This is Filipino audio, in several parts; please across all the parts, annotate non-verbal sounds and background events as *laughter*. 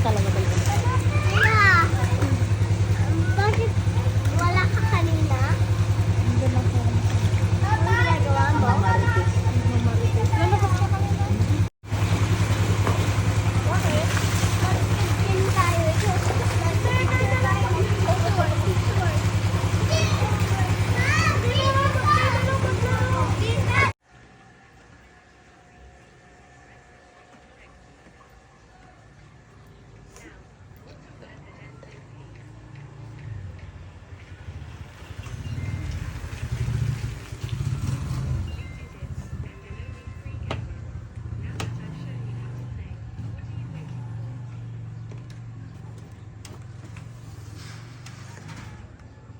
算了。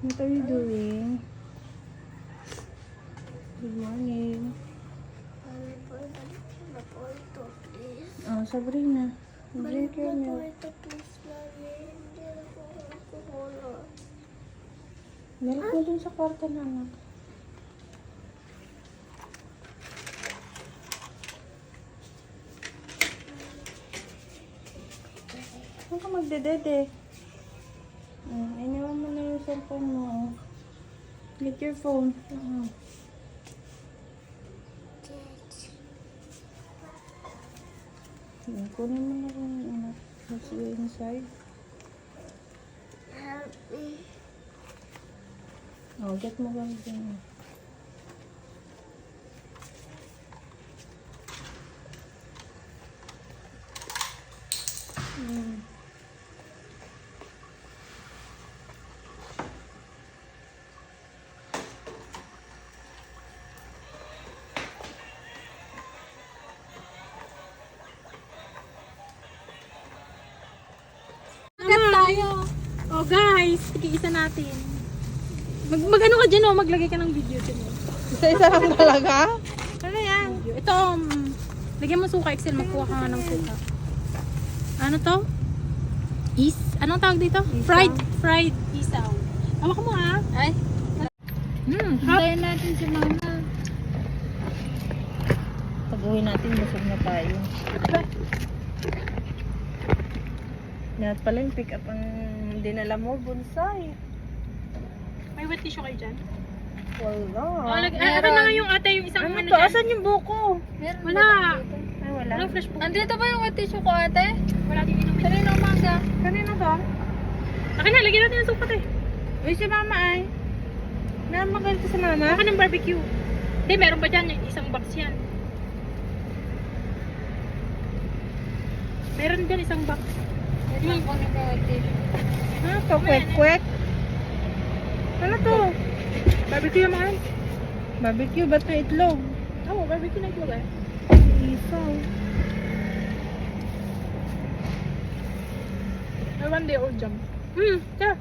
What are you doing? Good morning. Oh, Sabrina. Drink your milk. Meron ko dun sa kwarto na anak. Huwag ka magdedede. Cellphone mo. Get your phone. Oo. Yan, kunin mo na yung anak. Let's go inside. Oh, get mo lang dyan. Mm. Tigiisa natin. Mag, mag ano ka dyan oh, maglagay ka ng video dyan oh. Isa-isa lang talaga? Ano yan? Ito, um, lagyan mo suka Excel, magkuha ka nga ng suka. Ano to? Is, anong tawag dito? Isaw. Fried, fried isaw. Hawak mo ah. Ay, Hmm, hintayin natin si mama. Pag uwi natin, busog na tayo. Lahat pala yung pick up ang dinala mo, bonsai. May wet tissue kayo dyan? Wala. Oh, lag- ah, akin na nga yung ate, yung isang Ano ano, to? dyan. Asan yung buko? Meron Wala. Ay, wala. Walang fresh book. Andito ba yung tissue ko ate? Wala din inumin. Kanina umaga. Kanina to? Akin na, lagyan natin ng suka te. Uy, si mama ay. Meron ba ganito sa mama? Akin ng barbecue. Hindi, meron ba dyan? Isang box yan. Meron dyan isang box. Tissue. Ano to? Kwek-kwek? Ano to? Barbecue mga. Barbecue, ba't may itlog? Oo, oh, barbecue na ito eh. Isaw. May one day old jam. Hmm, tara.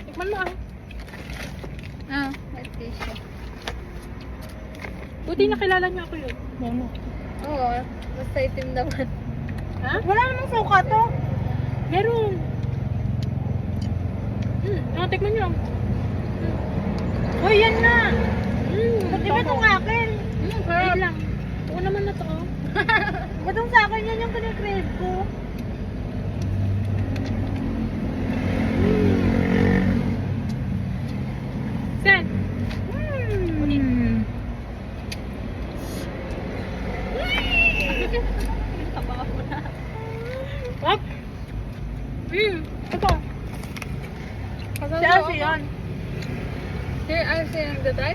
Tikman mo ah. Ah, may tissue. Buti nakilala niyo ako yun. Ano? Oo, basta itim naman. Ha? Wala namang suka to. Meron. Hmm, ah, tikman niyo. Uy, yan na. Hmm, Ba't iba itong akin? Hmm, wait lang. Oo naman na to. oh. *laughs* Ba't sa akin yan yung kinikrave ko? Sen. Hmm. Wap. Hmm, ito. Si Asi yan. Here, I see yung daday.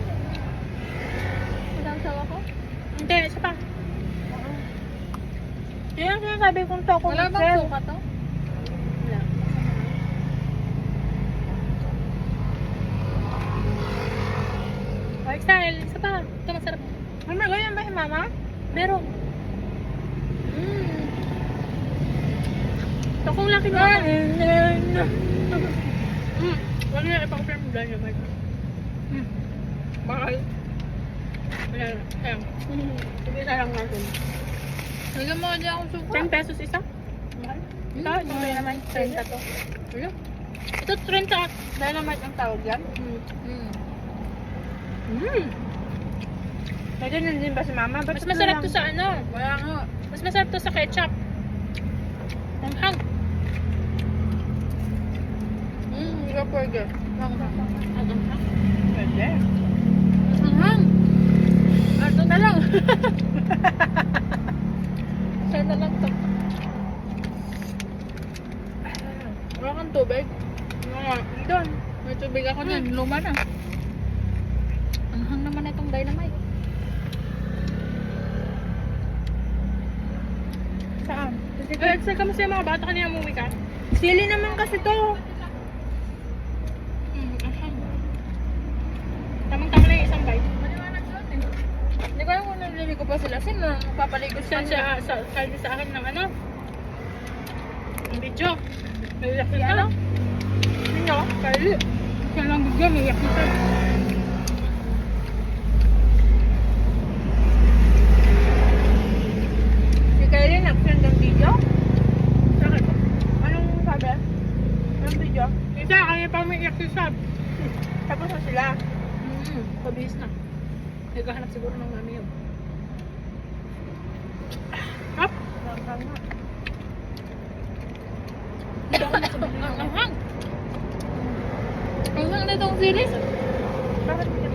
Madang sawa ko. Hindi, isa pa. Yan ang sinasabi kong to Wala bang Excel. suka to? Wala. Oh, Excel, isa pa. Ito masarap. Ano ba yan ba si mama? Meron. Mmm. Ito kung laki mo ako. Hmm. Wala na ipang-firm doon yung mic. Hmm. Bakal. Wala na. Ayan. Sige na lang natin. Lagyan mo dyan akong suka. 10 pesos isa? Mahal. Ito, ito Mm. naman. 30 to. Wala. Ito 30. Dynamite ang tawag yan. Hmm. Mm. Hmm. May ganun din ba si mama? Ba't Mas masarap to sa ano. Wala nga. Mas masarap to sa ketchup. Ang hang. Hmm, hindi ka pwede. Ang hang. Ang hang. Pwede. Ang hang. Ito na lang. *laughs* Saan na lang to? Wala kang tubig? Mga, doon. May tubig ako dyan. Luma na. Ang hang naman itong dynamite. Saan? Eh, sa kamusta yung mga bata kanina umuwi ka? Sili naman kasi to. Hmm, ang hang. Tamang-tama na yung isang bite. Maliwanag doon eh. Hindi ko alam kung naliligo pa sila. Sino papaligo Siya siya sa, sabi sa akin ng ano? Ang video. May na. ano? Sino? Kylie. Siya lang video, may iyak na. Si Kylie nag-send ng video. Bakit? Anong sabi? Anong video? Isa, kaya pa may. Tapos na sila. Hmm, pabihis na. Naghahanap siguro ng mami yun. Up! Ang hang. Ang hang na itong series. Bakit hindi?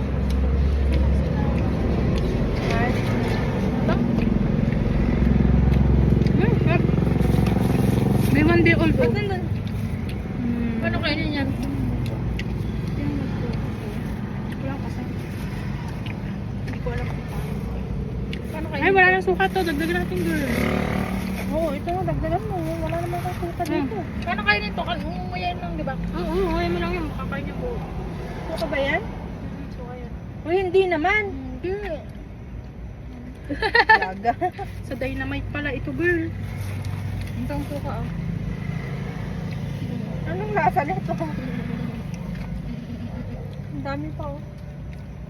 Ay, Ito? Hmm, hmm. May one day old. ba't oh. nandun? Hmm. Paano kainin yan? Wala kasi. Hindi ko alam kung paano. Paano Ay, kainin? wala nang sukat to. Dagdagan natin girl. Oo, ito. Dagdagan mo. Wala naman kang suka dito. Paano kainin to? Kan umuyan lang, di ba? Oo, oo. Ayaw mo lang yung makakain yung buo. Suka ba yan? So, O hindi naman. Hindi. Laga. Sa dynamite pala ito girl. Itong suka ah. Anong lasa nito? Ang dami pa oh.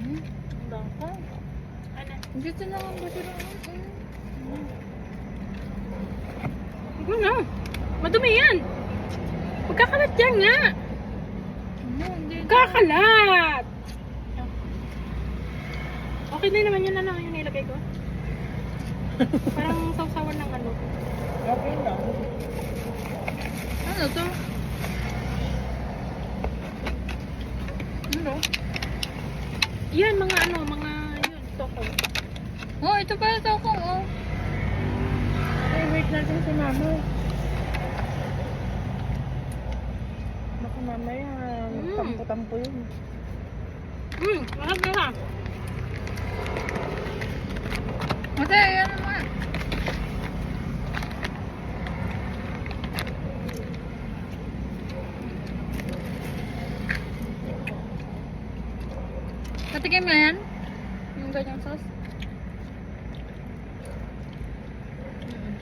Hmm? Ang dangka. Ano? Dito na lang ba sila? Ano na? Madumi yan. Magkakalat yan nga. Hindi. Magkakalat. Okay na naman yun lang yung nilagay ko. Parang *laughs* sausawan ng ano. Okay lang. Ano to? Ano? Yan, mga ano, mga yun, toko. Oh, ito pala to ko. Oh. Okay, wait natin si mama. Baka mamaya, Mm. tampo-tampo yun. Hmm, mahal na lang. Ate, yan naman. Katikim mo yan? Yung ganyang sauce? Mm.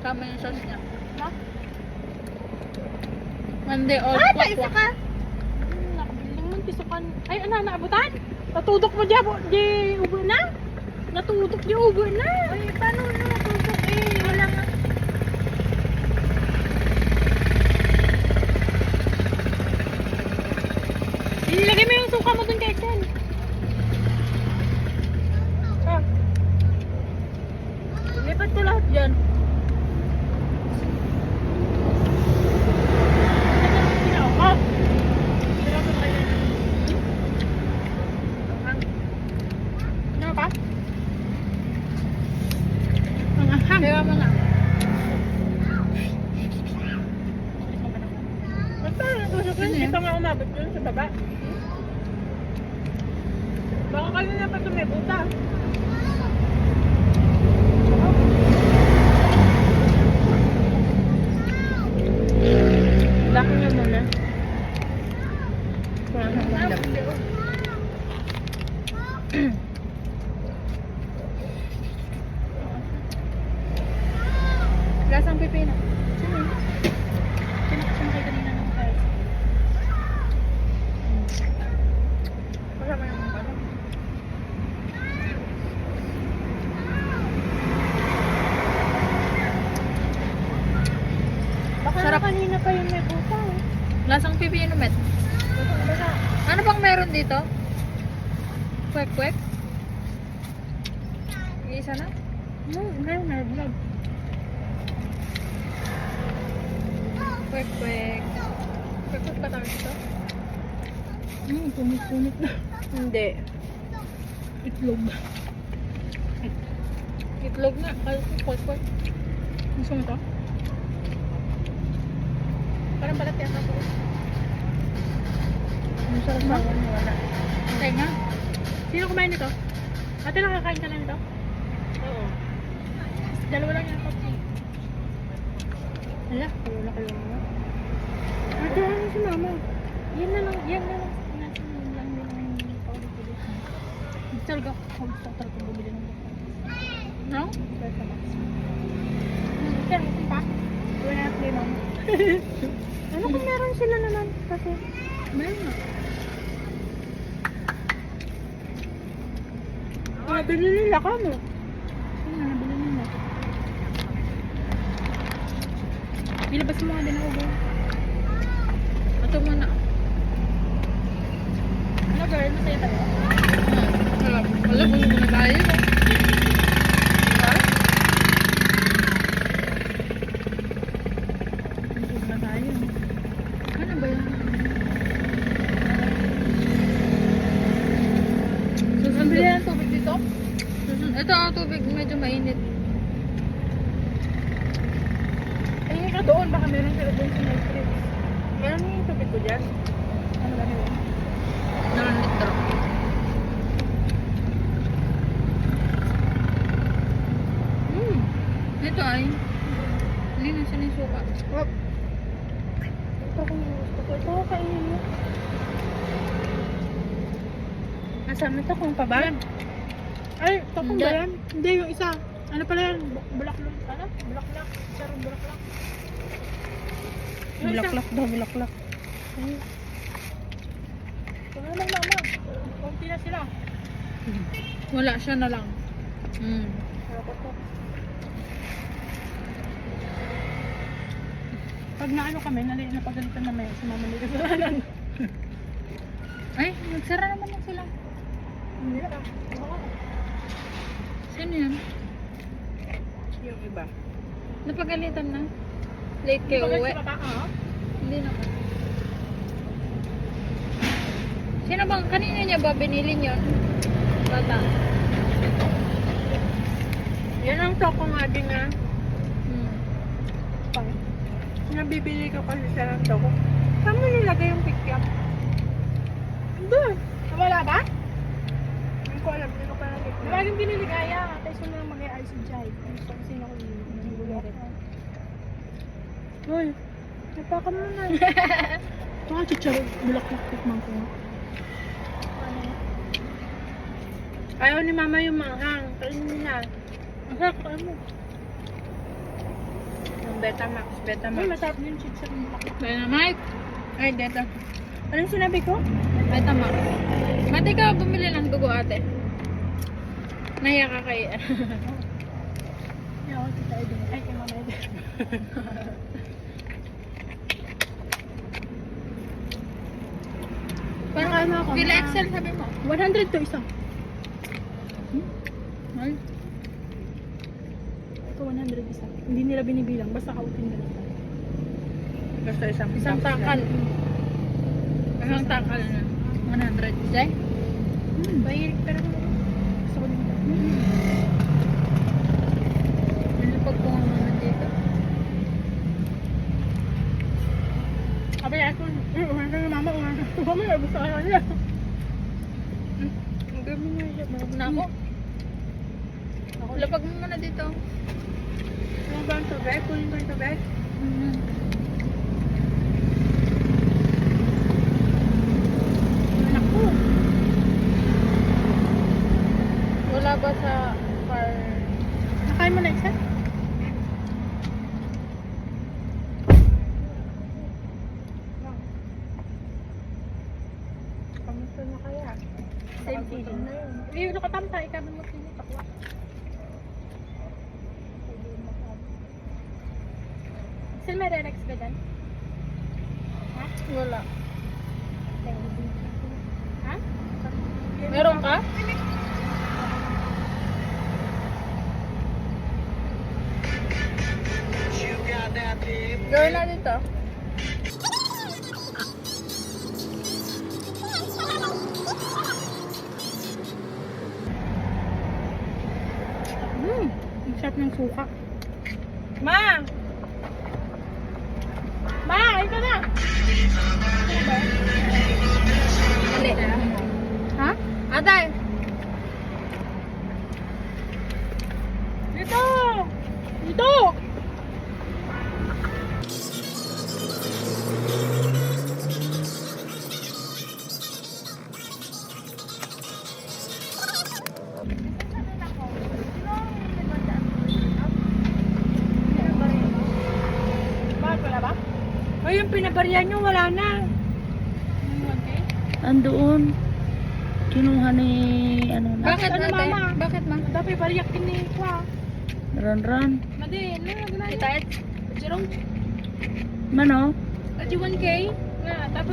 Tama yung sauce niya. Ha? Mandi all Ah, kwak paisa ka! Hmm, nakabiling man pisukan. Ay, ano, naabutan? Natudok mo dyan, di ubo na? Natudok di ubo na. Ay, paano na natutok eh? Wala nga. Ilagay mo yung suka mo dun kay Excel. Ah. Lipat ko lahat dyan. Pinakap. Ano pa? Ang ahang. Kaya mo na. Basta, nagusok yun. Hindi pa nga umabot yun sa baba. Baka kayo na pa tumibuta. Laki niya muna. Kurang hanggang laki. Lasang pipino. Sino yun? Sino sino kayo kanina ng kaya? Kasama yung ano. Baka Sarap. na kanina pa yun may buta. eh. Lasang pipino, met. Basta- basta- Ano bang meron dito? Kwek-kwek? Isa na? No, meron na vlog. Kwek, kwek. Kwek, kwek ba tawag ito? Hmm, punit-punit na. Hindi. Itlog. Itlog na. Kaya ko, kwek, kwek. Gusto mo to? Parang balat yan ako. Ang sarap Ma? ba? Wala. Nga. Sino kumain nito? Ate, nakakain ka na nito? Oo. Dalawa lang yung kopi. Hala, wala kayo mga. Ate, ano si mama? Yan na lang, yan na lang. Yun lang yun ang paulit-ulit. Hindi talaga gusto ko talaga bumili ng No? Pwede na. Hmm, Sir, ito pa? Gawin natin kay mama. *laughs* ano kung meron sila naman? Kasi, meron na. Ah, binili nila ka mo. Ano na, nabili nila. Ilabas mo nga din ako. girl. Ito muna. Ano girl, masaya tayo? Wala. Wala, busog na tayo. Ha? Busog na tayo. Ano ba yan? Ang bili ng tubig dito? Susun- Ito ang tubig, medyo mainit. Ay, ka doon. Baka meron doon sa night trip. Meron yung tubig ko dyan. Nalang litro. Hmm. Ito ay, hindi na sinisuka. Wap. Ito gusto ko. Ito kainin mo. Nasaan ito kung pa ba? Ay, ito kung Hindi. ba yan? Hindi, yung isa. Ano pala yan? Bu- Bulaklak. Ano? Bulaklak. Sarang bulaklak. Bulaklak daw, bulaklak. Na lang mama. Konti na sila. Wala, siya na lang. Mm. Pag naano kami, nali napagalitan na may sa mama ni kasalanan. *laughs* Ay, nagsara naman na sila. Hindi na. Sino yan? Yung iba. Napagalitan na. Late kay Pag uwi. sa ah. Hindi naman. Sino bang, kanina niya ba binili yun? Bata. Yan ang toko nga din na Hmm. pang. Nabibili ko kasi siya ng toko. Saan mo nilagay yung pikyap? Doon. Wala ba? Hindi ko alam. Hindi ko pa nakikita. Laging biniligaya. Kasi mo lang mag-i si Jai. Kung sino ko yung bulurit. Uy. Napakan mo na. *laughs* Ito nga chicharo. Bulaklak tikman ko. Ayaw ni mama yung manghang. Kainin nila. Ang sarap ko mo. Yung Betamax, Betamax. Ay, masarap yung chicharo ng bulaklak. Dynamite. Ay, dito. Anong sinabi ko? Betamax. Mati ka bumili ng dugo ate. Naya ka kay... *laughs* Hindi ako kita Eden. Ay, kay mama *laughs* Eden. Parang ano ako? Pila Excel sabi mo. 100 to isa. Ay. Ito 100 isa. Hindi nila binibilang. Basta kautin na lang. Basta isang Isang takal. Isang takal na. 100. Jay? Hmm. Bayil, pero gusto ko din ito. Nilipag ko nga dito. Sabi ako, eh, umahan ka na mama, umahan ka. Mama, gusto ka na. Ang gabi niya. Marap na ako. Lapag mo muna dito. Ano ba ang tubig? Kunin ko yung tubig. Mhm.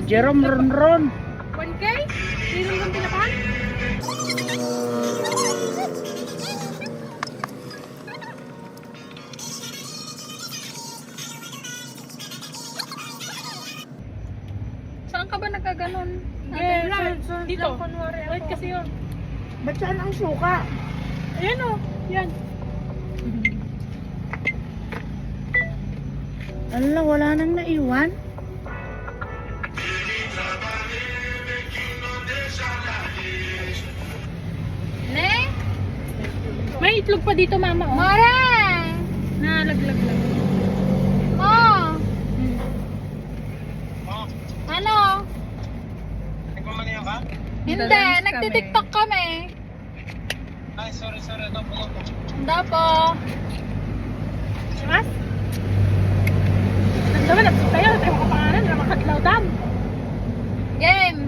Jerome ron ron. 1K? Sino kang pinapan? Saan ka ba nagkaganon? Eh, sa- dito. Wait kasi yun. Ba't saan ang suka? Ayan o. Yan. Ala, wala nang naiwan. Itlog pa dito, mama. Oh. Mare! Nalaglag lang. Mo! Ano? Nagmamaniya ka? Hindi, nagtitiktok kami. Ay, sorry, sorry. Ito po ako. Dapo. Mas? Nagdawa na tayo. Tayo makapangalan. Na makadlaw dam. Game.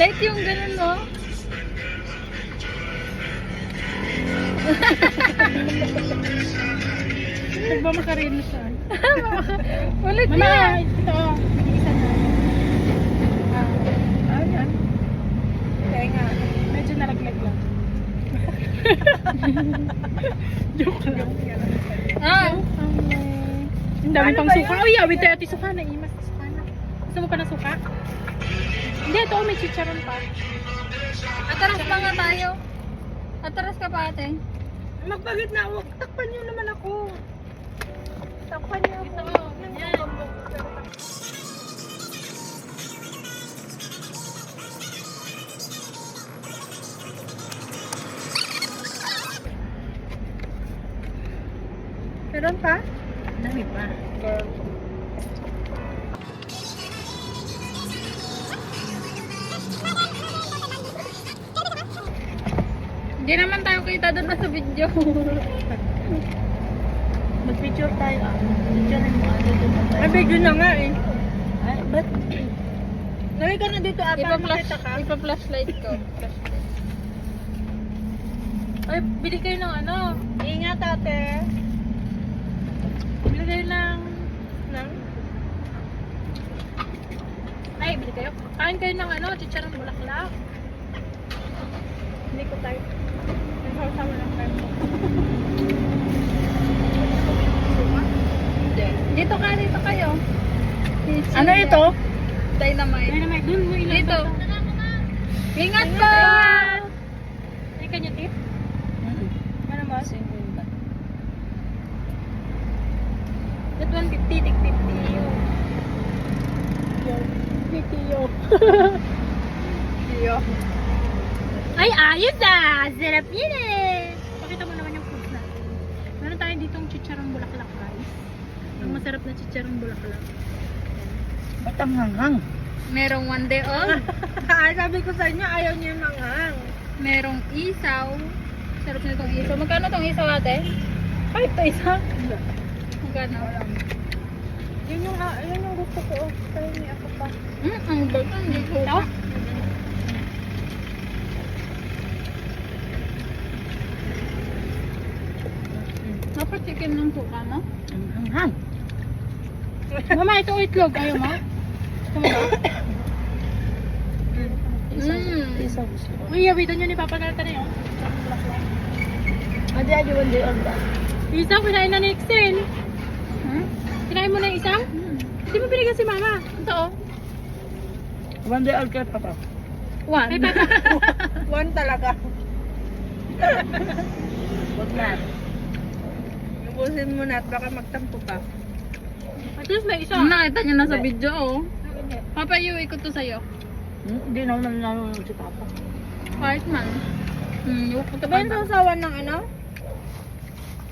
Light yung ganun mo. Nagba makarino siya. *laughs* Ulit Mama, yan. ito. Isa na. Ah, ayan. Kaya nga, medyo nalaglag lang. *laughs* Joke lang. Ah. Ang dami pang suka. Uy, awit tayo ati suka na. Imas suka na. Gusto mo pa ng suka? Hindi, ito may chicharon pa. Atras pa nga tayo. Atras ka pa ate. Magpagit na ako. Takpan niyo naman ako. Takpan niyo ako. Yan. Meron pa? Kita doon na sa video. Mag-picture tayo ah. Picture mo. Ano doon na tayo? Ay, video na nga eh. Ay, ba't? Lagi ka na dito ata. Ipa-flash, Makita ka. ipa-flashlight ko. Flashlight. Ay, bili kayo ng ano? Ingat ate. Bili kayo ng... ng... Ay, bili kayo. Kain kayo ng ano, chicharong bulaklak. Hindi ko tayo. Dito ka, dito kayo. Ano ito? Dynamite. Ay, naman, dun mo ilang Dito. Ingat ka! Ay, kanya tip? Ano ba? That 150, tig 50. Yo. 50 yo. *laughs* yo. Ay, ayos ah! Sarap yun eh! Pakita mo naman yung food natin. Meron tayo ditong chicharong bulaklak, guys. Ang masarap na chicharong bulaklak. Ba't ang hanghang? Merong one day old. *laughs* Ah, sabi ko sa inyo, ayaw niya manghang. Merong isaw. Sarap na itong isaw. Magkano itong isaw ate? Five to isa? Magkano? Yun yung, ah, yun yung gusto ko. Kaya ni ako pa. Hmm, ang bago. Hindi ko Chicken ng suka mo? Hang. Mama, ito itlog. Ayaw mo? Gusto mo ba? Mm. Uy, yawitan nyo ni Papa Nata na yun. Adi, adi, one day old ba? Yung isa, kinain na ni Excel. Hmm? Kinain mo na yung isa? Hmm. Hindi mo binigyan si Mama. Ito oh. One day old kay papa. One. Ay, Papa. *laughs* One talaga. Huwag na. Ubusin mo na at baka magtampo pa. At least may isa. Nakita niyo na sa video, oh. Papa, iuwi ko to sa'yo. Hindi naman nanonood si papa. Kahit man. Hmm, iwan ko to Diba yung pa. sausawan ng ano?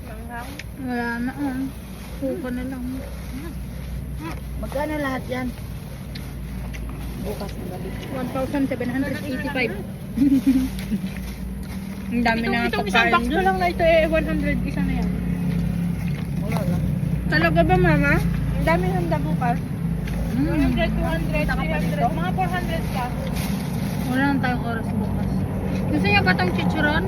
Manghang. Wala na, oh. Suka na lang. Magkano lahat yan? Bukas na gabi. 1,785. *laughs* Ang dami Itong, na itong isang box ko lang na ito eh, 100 isa na yan. Wala. Talaga ba, Mama? Ang dami handa bukas. Mm. 100, 200, 300, mga 400 ka. Wala na tayong oras bukas. Gusto niyo ba itong chicharon?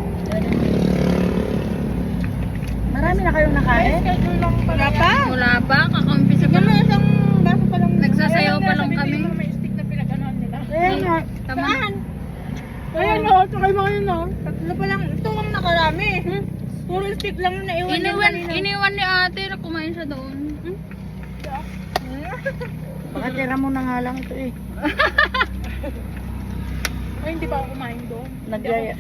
Marami na kayong nakain? schedule lang pala. Wala pa? Wala pa, kakaumpisa pa. Mama, isang baso pa lang. Nagsasayaw pa lang kami. May stick na pinag-anuhan nila. Kaya nga. Tama. Ayan o, tsaka yung mga yun o. Tatlo pa lang. Ito ang nakarami. Puro stick lang yung naiwan niya Iniwan, kanina. iniwan ni ate na kumain siya doon. Baka tira mo na nga lang ito eh. *laughs* Ay, hindi pa ako kumain doon. Nagyaya.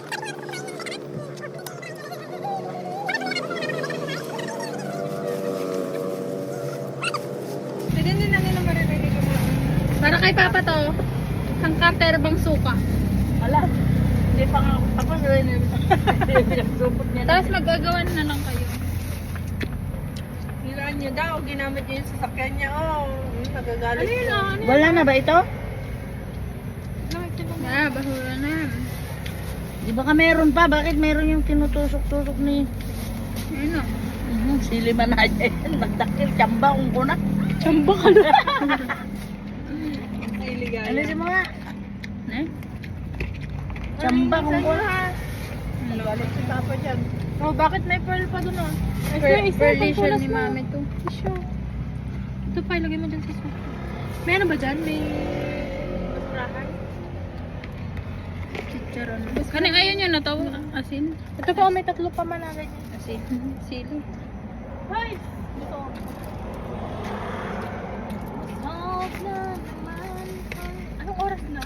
Hindi din na nila maririnig yung mga Para kay Papa to. Ang cutter bang suka. Wala. Hindi pa nga. Tapos yun yun. Pinagsupot niya na. Tapos magagawan na lang kayo. Nilaan niya daw, ginamit niya yung sasakyan niya. Oh, nagagalit. Ano yun ah? Wala na ba ito? Ah, bahura na. Di ba ka meron pa? Bakit meron yung tinutusok-tusok ni... Ayun o. Mhm, Sili man na yan. Nagdakil. Tsamba kung kuna. Chamba ka na. Ay, ligaya. Ano si mga? Eh? Tsamba kung kuna. Nagalit si Papa dyan. Oh, bakit may pearl pa doon oh? Per perdition ni mami to. Isyo. Ito pa, ilagay mo dyan sa sofa. May ano ba dyan? May... Basurahan? Chicharon. Kaning ayun yun na to. Asin. Ito pa, may tatlo pa man na ganyan. Asin. Sili. Hoy! Ito. Masarap na naman. Anong oras na?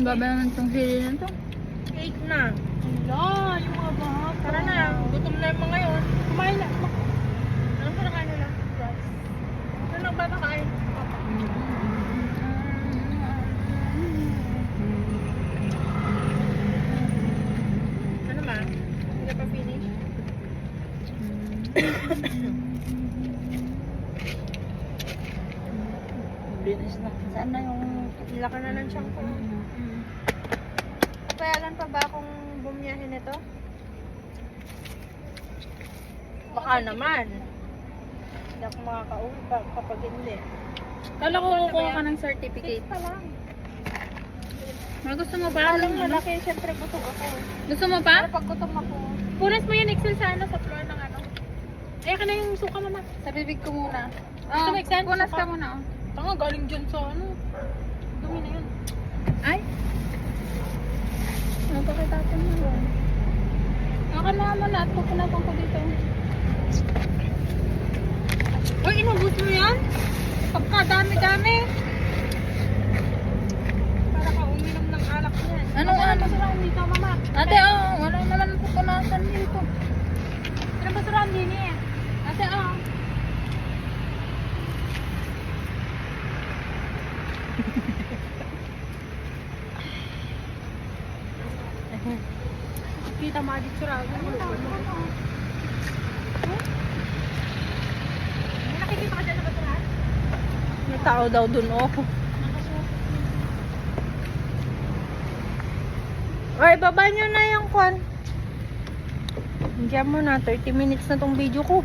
Baba naman tong sili na to. 8 na. Wala, yung mga baka. Tara na, gutom na yung mga yun. Kumain na. Anong kinakain nila? Rice. Ano nang babakain? Ano ma? Hindi pa finish? Bilis na. Saan na yung... Laki na ng siyang ko. Payagan pa ba akong bumiyahin ito? Baka naman. Hindi ako makakauwi pa kapag hindi. Kala ko kukuha ka ng certificate. Pa lang. Mga gusto mo pa? Alam Ano? malaki, syempre gutom ako. Gusto mo pa? Pero pag gutom ako, punas mo yung Excel sa ano, sa floor ng ano. Eh, ka na yung suka mama. Sa bibig ko muna. Gusto mo extend? Punas Suka? ka muna. oh. Tanga, galing dyan sa ano. Dumi na yun. Ay. Ano pa kay tatay mo? Na at pupunasan ko dito. Uy, inubos mo yan? Pagka dami-dami. Para ka uminom ng alak yan. Ano, Mama, ano? basurahan dito, mama. Ate, oh, wala naman pupunasan dito. Ano basurahan din eh? Ate, oh. Mo adik surado. May tao daw dun, oh. Ay, baba nyo na yung kwan. Diyan mo na, 30 minutes na tong video ko.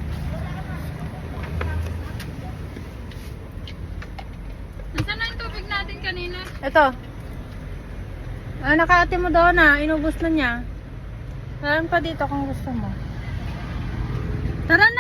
Nasaan na yung tubig natin kanina? Ito. Ah, nakaate mo doon na. Inubos na niya. Meron pa dito kung gusto mo. Tara na,